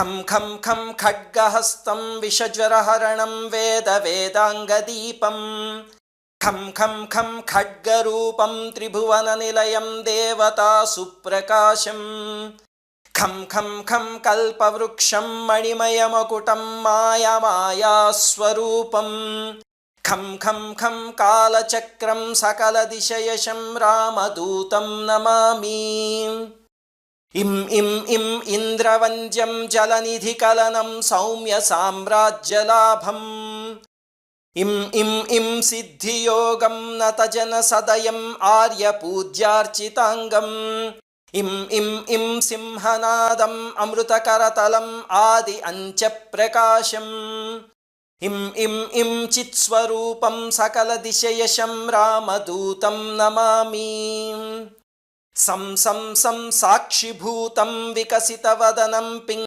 ఖం ఖం ఖం ఖడ్గహస్తం విషజ్వరహరణం వేద వేదాంగదీపం ఖం ఖం ఖం ఖడ్గరూపం త్రిభువననిలయం దేవతా సుప్రకాశం ఖం ఖం ఖం కల్పవృక్షం మణిమయమకుటం మాయమాయాస్వరూపం ఖం ఖం ఖం కాలచక్రం సకలదిశయశం రామదూతం నమామి ఇం ఇం ఇం ఇంద్రవంద్యం జలనిధికలనం సౌమ్య సామ్రాజ్యలాభం. ఇం ఇం ఇం సిద్ధియోగం నతజన సదయం ఆర్యపూజ్యార్చితాంగం ఇం ఇం ఇం సింహనాదం అమృతకరతలం ఆది అంచప్రకాశం ఇం ఇం ఇం చిత్స్వరూపం సకల దిశయశం రామదూతం నమామి. सं सं सं साक्षिभूतं विकसितवदनं पिङ्